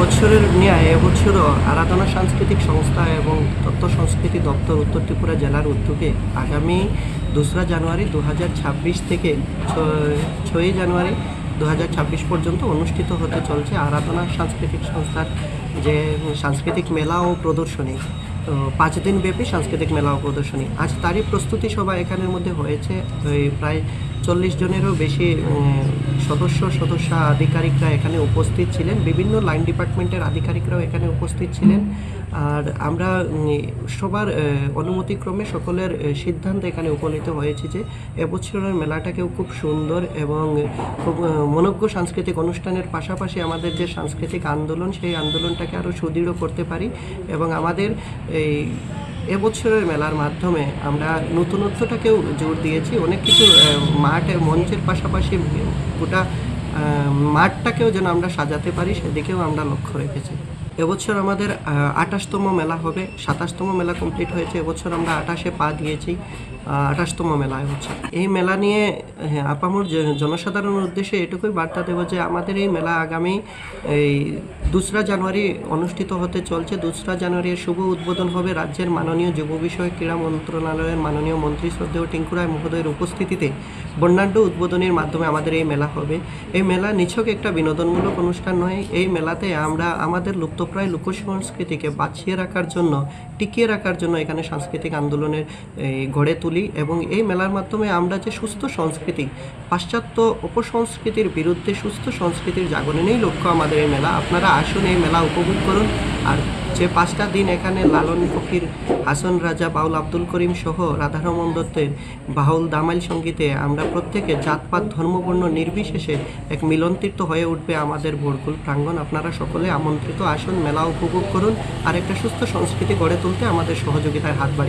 বছরের নিয়ে এবছরও আরাধনা সাংস্কৃতিক সংস্থা এবং তথ্য সংস্কৃতি দপ্তর উত্তর ত্রিপুরা জেলার উদ্যোগে আগামী দোসরা জানুয়ারি দু হাজার ছাব্বিশ থেকে ছয়ই জানুয়ারি দু হাজার ছাব্বিশ পর্যন্ত অনুষ্ঠিত হতে চলছে আরাধনা সাংস্কৃতিক সংস্থার যে সাংস্কৃতিক মেলা ও প্রদর্শনী। পাঁচ দিন ব্যাপী সাংস্কৃতিক মেলা ও প্রদর্শনী। আজ তারই প্রস্তুতি সভা এখানের মধ্যে হয়েছে। প্রায় চল্লিশ জনেরও বেশি সদস্য সদস্য আধিকারিকরা এখানে উপস্থিত ছিলেন। বিভিন্ন লাইন ডিপার্টমেন্টের আধিকারিকরাও এখানে উপস্থিত ছিলেন। আর আমরা সবার অনুমতিক্রমে সকলের সিদ্ধান্ত এখানে উপনীত হয়েছে যে এবছরের মেলাটাকেও খুব সুন্দর এবং খুব মনোজ্ঞ সাংস্কৃতিক অনুষ্ঠানের পাশাপাশি আমাদের যে সাংস্কৃতিক আন্দোলন, সেই আন্দোলনটাকে আরও সুদৃঢ় করতে পারি এবং আমাদের এই এবছরের মেলার মাধ্যমে আমরা নতুনত্বটাকেও জোর দিয়েছি। অনেক কিছু মাঠে মঞ্চের পাশাপাশি গোটা মাঠটাকেও যেন আমরা সাজাতে পারি সেদিকেও আমরা লক্ষ্য রেখেছি। এবছর আমাদের আঠাশতম মেলা হবে সাতাশতম মেলা কমপ্লিট হয়েছে। এবছর আমরা আঠাশে পা দিয়েছি আঠাশতম মেলা হচ্ছে। এই মেলা নিয়ে হ্যাঁ, আপামর জনসাধারণের উদ্দেশ্যে এটুকুই বার্তা দেবো যে আমাদের এই মেলা আগামী এই দোসরা জানুয়ারি অনুষ্ঠিত হতে চলছে। দোসরা জানুয়ারির শুভ উদ্বোধন হবে রাজ্যের মাননীয় যুব বিষয়ক ক্রীড়া মন্ত্রণালয়ের মাননীয় মন্ত্রী শ্রদ্ধেয় টিঙ্কুরায় মহোদয়ের উপস্থিতিতে বর্ণাঢ্য উদ্বোধনের মাধ্যমে আমাদের এই মেলা হবে। এই মেলা নিছক একটা বিনোদনমূলক অনুষ্ঠান নয়। এই মেলাতে আমরা আমাদের লুপ্তপ্রায় লোকসংস্কৃতিকে বাঁচিয়ে রাখার জন্য, টিকিয়ে রাখার জন্য এখানে সাংস্কৃতিক আন্দোলনের গড়ে তুলি এবং এই মেলার মাধ্যমে আমরা যে সুস্থ সংস্কৃতি, পাশ্চাত্য অপসংস্কৃতির বিরুদ্ধে সুস্থ সংস্কৃতির জাগরণেই লক্ষ্য আমাদের এই মেলা। আপনারা আসুন এই মেলা উপভোগ করুন। আর যে পাঁচটা দিন এখানে লালন ফকির হাসন, রাজা বাউল আব্দুল করিম সহ রাধারমন দত্তের বাউল দামাইল সঙ্গীতে আমরা প্রত্যেকে জাতপাত, ধর্মবর্ণ নির্বিশেষে এক মিলনতীর্থ হয়ে উঠবে আমাদের বরকুল প্রাঙ্গণ। আপনারা সকলে আমন্ত্রিত আসুন, মেলা উপভোগ করুন। আর একটা সুস্থ সংস্কৃতি গড়ে তুলতে আমাদের সহযোগিতার হাত বাড়িয়ে